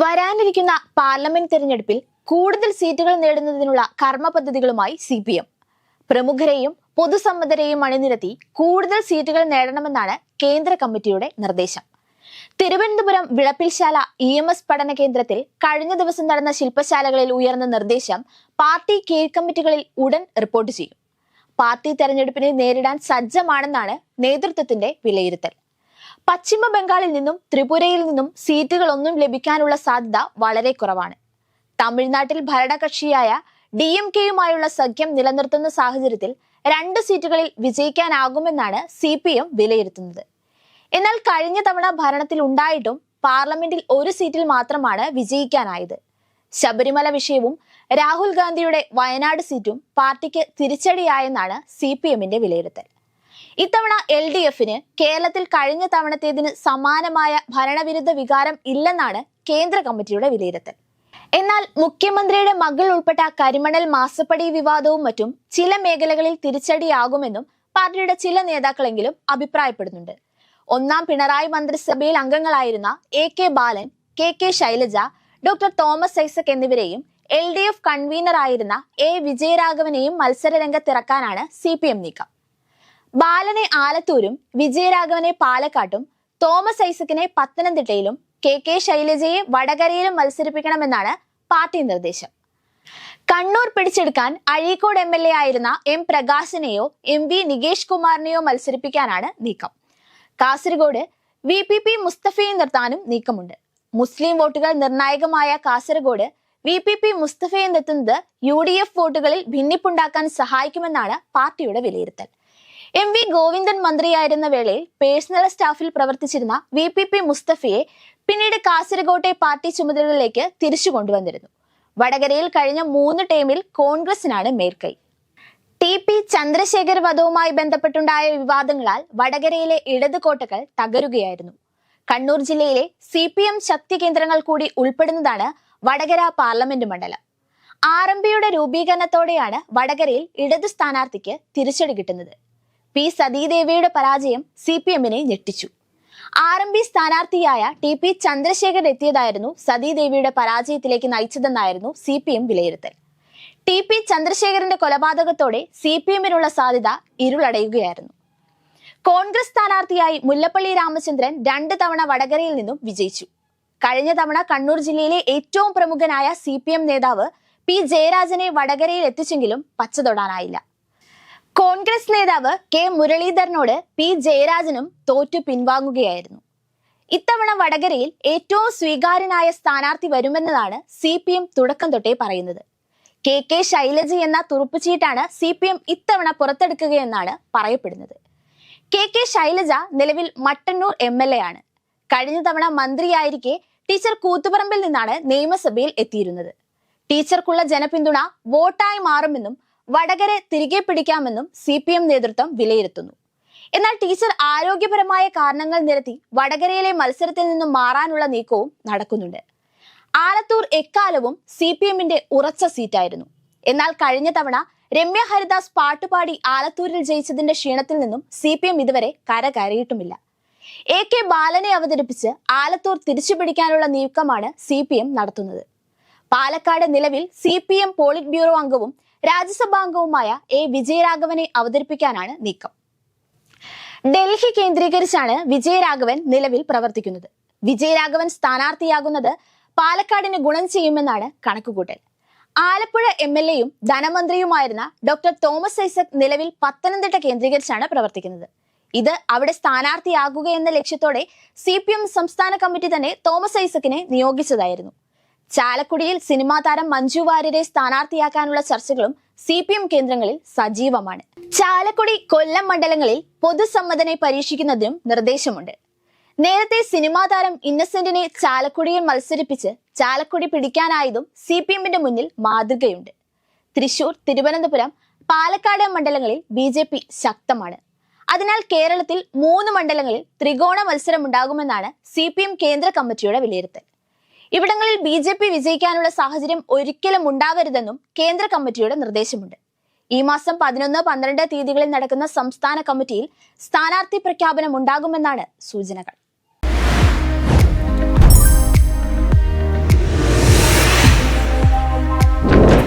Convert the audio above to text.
വരാനിരിക്കുന്ന പാർലമെന്റ് തെരഞ്ഞെടുപ്പിൽ കൂടുതൽ സീറ്റുകൾ നേടുന്നതിനുള്ള കർമ്മ പദ്ധതികളുമായി സി പി എം. പ്രമുഖരെയും പൊതുസമ്മതരെയും അണിനിരത്തി കൂടുതൽ സീറ്റുകൾ നേടണമെന്നാണ് കേന്ദ്ര കമ്മിറ്റിയുടെ നിർദ്ദേശം. Thiruvananthapuram Vilappilsala E M S പഠന കേന്ദ്രത്തിൽ കഴിഞ്ഞ ദിവസം നടന്ന ശില്പശാലകളിൽ ഉയർന്ന നിർദ്ദേശം പാർട്ടി കീഴ്ക്കമ്മിറ്റികളിൽ ഉടൻ റിപ്പോർട്ട് ചെയ്യും. പാർട്ടി തെരഞ്ഞെടുപ്പിനെ നേരിടാൻ സജ്ജമാണെന്നാണ് നേതൃത്വത്തിന്റെ വിലയിരുത്തൽ. പശ്ചിമ ബംഗാളിൽ നിന്നും ത്രിപുരയിൽ നിന്നും സീറ്റുകളൊന്നും ലഭിക്കാനുള്ള സാധ്യത വളരെ കുറവാണ്. തമിഴ്നാട്ടിൽ ഭരണകക്ഷിയായ ഡി എം കെയുമായുള്ള സഖ്യം നിലനിർത്തുന്ന സാഹചര്യത്തിൽ രണ്ട് സീറ്റുകളിൽ വിജയിക്കാനാകുമെന്നാണ് സി പി എം വിലയിരുത്തുന്നത്. എന്നാൽ കഴിഞ്ഞ തവണ ഭരണത്തിൽ ഉണ്ടായിട്ടും പാർലമെന്റിൽ ഒരു സീറ്റിൽ മാത്രമാണ് വിജയിക്കാനായത്. ശബരിമല വിഷയവും രാഹുൽ ഗാന്ധിയുടെ വയനാട് സീറ്റും പാർട്ടിക്ക് തിരിച്ചടിയായെന്നാണ് സി പി എമ്മിന്റെ വിലയിരുത്തൽ. ഇത്തവണ എൽ ഡി എഫിന് കേരളത്തിൽ കഴിഞ്ഞ തവണത്തേതിന് സമാനമായ ഭരണവിരുദ്ധ വികാരം ഇല്ലെന്നാണ് കേന്ദ്ര കമ്മിറ്റിയുടെ വിലയിരുത്തൽ. എന്നാൽ മുഖ്യമന്ത്രിയുടെ മകൾ ഉൾപ്പെട്ട കരിമണൽ മാസപ്പടി വിവാദവും മറ്റും ചില മേഖലകളിൽ തിരിച്ചടിയാകുമെന്നും പാർട്ടിയുടെ ചില നേതാക്കളെങ്കിലും അഭിപ്രായപ്പെടുന്നുണ്ട്. ഒന്നാം പിണറായി മന്ത്രിസഭയിൽ അംഗങ്ങളായിരുന്ന A K Balan K K Shailaja doctor Thomas Isaac എന്നിവരെയും എൽ ഡി എഫ് കൺവീനറായിരുന്ന എ വിജയരാഘവനെയും മത്സരരംഗത്തിറക്കാനാണ് സി പി എം നീക്കം. ബാലനെ ആലത്തൂരും വിജയരാഘവനെ പാലക്കാട്ടും തോമസ് ഐസക്കിനെ പത്തനംതിട്ടയിലും കെ കെ ശൈലജയെ വടകരയിലും മത്സരിപ്പിക്കണമെന്നാണ് പാർട്ടി നിർദ്ദേശം. കണ്ണൂർ പിടിച്ചെടുക്കാൻ അഴീക്കോട് എം എൽ എ ആയിരുന്ന എം പ്രകാശിനെയോ എം വി നികേഷ് കുമാറിനെയോ മത്സരിപ്പിക്കാനാണ് നീക്കം. കാസർഗോഡ് വി പി പി മുസ്തഫയെ നിർത്താനും നീക്കമുണ്ട്. മുസ്ലിം വോട്ടുകൾ നിർണായകമായ കാസർഗോഡ് വി പി പി മുസ്തഫയെ നിർത്തുന്നത് യു ഡി എഫ് വോട്ടുകളിൽ ഭിന്നിപ്പുണ്ടാക്കാൻ സഹായിക്കുമെന്നാണ് പാർട്ടിയുടെ വിലയിരുത്തൽ. എം വി ഗോവിന്ദൻ മന്ത്രിയായിരുന്ന വേളയിൽ പേഴ്സണൽ സ്റ്റാഫിൽ പ്രവർത്തിച്ചിരുന്ന വി പി പി മുസ്തഫയെ പിന്നീട് കാസർഗോട്ടെ പാർട്ടി ചുമതലകളിലേക്ക് തിരിച്ചു കൊണ്ടുവന്നിരുന്നു. വടകരയിൽ കഴിഞ്ഞ മൂന്ന് ടൈമിൽ കോൺഗ്രസിനാണ് മേൽക്കൈ. ടി പി ചന്ദ്രശേഖർ വധവുമായി ബന്ധപ്പെട്ടുണ്ടായ വിവാദങ്ങളാൽ വടകരയിലെ ഇടത് കോട്ടകൾ തകരുകയായിരുന്നു. കണ്ണൂർ ജില്ലയിലെ സി പി എം ശക്തി കേന്ദ്രങ്ങൾ കൂടി ഉൾപ്പെടുന്നതാണ് വടകര പാർലമെന്റ് മണ്ഡലം. ആർ എം പിയുടെ രൂപീകരണത്തോടെയാണ് വടകരയിൽ ഇടത് സ്ഥാനാർത്ഥിക്ക് തിരിച്ചടി കിട്ടുന്നത്. പി സതീദേവിയുടെ പരാജയം സി പി എമ്മിനെ ഞെട്ടിച്ചു. ആർ എം പി സ്ഥാനാർത്ഥിയായ ടി പി ചന്ദ്രശേഖർ എത്തിയതായിരുന്നു സതീദേവിയുടെ പരാജയത്തിലേക്ക് നയിച്ചതെന്നായിരുന്നു സി പി എം വിലയിരുത്തൽ. ടി പി ചന്ദ്രശേഖരന്റെ കൊലപാതകത്തോടെ സി പി എമ്മിനുള്ള സാധ്യത ഇരുളടയുകയായിരുന്നു. കോൺഗ്രസ് സ്ഥാനാർത്ഥിയായി മുല്ലപ്പള്ളി രാമചന്ദ്രൻ രണ്ട് തവണ വടകരയിൽ നിന്നും വിജയിച്ചു. കഴിഞ്ഞ തവണ കണ്ണൂർ ജില്ലയിലെ ഏറ്റവും പ്രമുഖനായ സി പി എം നേതാവ് പി ജയരാജനെ വടകരയിൽ എത്തിച്ചെങ്കിലും പച്ചതൊടാനായില്ല. കോൺഗ്രസ് നേതാവ് കെ മുരളീധരനോട് പി ജയരാജനും തോറ്റു പിൻവാങ്ങുകയായിരുന്നു. ഇത്തവണ വടകരയിൽ ഏറ്റവും സ്വീകാര്യനായ സ്ഥാനാർത്ഥി വരുമെന്നതാണ് സി പി എം തുടക്കം തൊട്ടേ പറയുന്നത്. കെ കെ ശൈലജ എന്ന തുറുപ്പുചീട്ടാണ് സി പി എം ഇത്തവണ പുറത്തെടുക്കുകയെന്നാണ് പറയപ്പെടുന്നത്. കെ കെ ശൈലജ നിലവിൽ മട്ടന്നൂർ എം എൽ എ ആണ്. കഴിഞ്ഞ തവണ മന്ത്രിയായിരിക്കെ ടീച്ചർ കൂത്തുപറമ്പിൽ നിന്നാണ് നിയമസഭയിൽ എത്തിയിരുന്നത്. ടീച്ചർക്കുള്ള ജനപിന്തുണ വോട്ടായി മാറുമെന്നും വടകര തിരികെ പിടിക്കാമെന്നും സി പി എം നേതൃത്വം വിലയിരുത്തുന്നു. എന്നാൽ ടീച്ചർ ആരോഗ്യപരമായ കാരണങ്ങൾ നിരത്തി വടകരയിലെ മത്സരത്തിൽ നിന്നും മാറാനുള്ള നീക്കവും നടക്കുന്നുണ്ട്. ആലത്തൂർ എക്കാലവും സി പി എമ്മിന്റെ ഉറച്ച സീറ്റായിരുന്നു. എന്നാൽ കഴിഞ്ഞ തവണ രമ്യ ഹരിദാസ് പാട്ടുപാടി ആലത്തൂരിൽ ജയിച്ചതിന്റെ ക്ഷീണത്തിൽ നിന്നും സി പി എം ഇതുവരെ കരകയറിയിട്ടുമില്ല. എ കെ ബാലനെ അവതരിപ്പിച്ച് ആലത്തൂർ തിരിച്ചു പിടിക്കാനുള്ള നീക്കമാണ് സി പി എം നടത്തുന്നത്. പാലക്കാട് നിലവിൽ C P M polit bureau അംഗവും രാജ്യസഭാംഗവുമായ എ വിജയരാഘവനെ അവതരിപ്പിക്കാനാണ് നീക്കം. ഡൽഹി കേന്ദ്രീകരിച്ചാണ് വിജയരാഘവൻ നിലവിൽ പ്രവർത്തിക്കുന്നത്. വിജയരാഘവൻ സ്ഥാനാർത്ഥിയാകുന്നത് പാലക്കാടിന് ഗുണം ചെയ്യുമെന്നാണ് കണക്കുകൂട്ടൽ. ആലപ്പുഴ എം എൽ എയും ധനമന്ത്രിയുമായിരുന്ന ഡോക്ടർ തോമസ് ഐസക് നിലവിൽ പത്തനംതിട്ട കേന്ദ്രീകരിച്ചാണ് പ്രവർത്തിക്കുന്നത്. ഇത് അവിടെ സ്ഥാനാർത്ഥിയാകുക എന്ന ലക്ഷ്യത്തോടെ സി പി എം സംസ്ഥാന കമ്മിറ്റി തന്നെ തോമസ് ഐസക്കിനെ നിയോഗിച്ചതായിരുന്നു. ചാലക്കുടിയിൽ സിനിമാ താരം മഞ്ജു വാര്യരെ സ്ഥാനാർത്ഥിയാക്കാനുള്ള ചർച്ചകളും സി പി എം കേന്ദ്രങ്ങളിൽ സജീവമാണ്. ചാലക്കുടി കൊല്ലം മണ്ഡലങ്ങളിൽ പൊതുസമ്മതനെ പരീക്ഷിക്കുന്നതിനും നിർദ്ദേശമുണ്ട്. നേരത്തെ സിനിമാ താരം ഇന്നസെന്റിനെ ചാലക്കുടിയിൽ മത്സരിപ്പിച്ച് ചാലക്കുടി പിടിക്കാനായതും സി പി എമ്മിന്റെ മുന്നിൽ മാതൃകയുണ്ട്. തൃശൂർ തിരുവനന്തപുരം പാലക്കാട് മണ്ഡലങ്ങളിൽ ബി ജെ പി ശക്തമാണ്. അതിനാൽ കേരളത്തിൽ മൂന്ന് മണ്ഡലങ്ങളിൽ ത്രികോണ മത്സരം ഉണ്ടാകുമെന്നാണ് സി പി എം കേന്ദ്ര കമ്മിറ്റിയുടെ വിലയിരുത്തൽ. ഇവിടങ്ങളിൽ ബി ജെ പി വിജയിക്കാനുള്ള സാഹചര്യം ഒരിക്കലും ഉണ്ടാവരുതെന്നും കേന്ദ്ര കമ്മിറ്റിയുടെ നിർദ്ദേശമുണ്ട്. ഈ മാസം പതിനൊന്ന് പന്ത്രണ്ട് തീയതികളിൽ നടക്കുന്ന സംസ്ഥാന കമ്മിറ്റിയിൽ സ്ഥാനാർത്ഥി പ്രഖ്യാപനം ഉണ്ടാകുമെന്നാണ് സൂചനകൾ.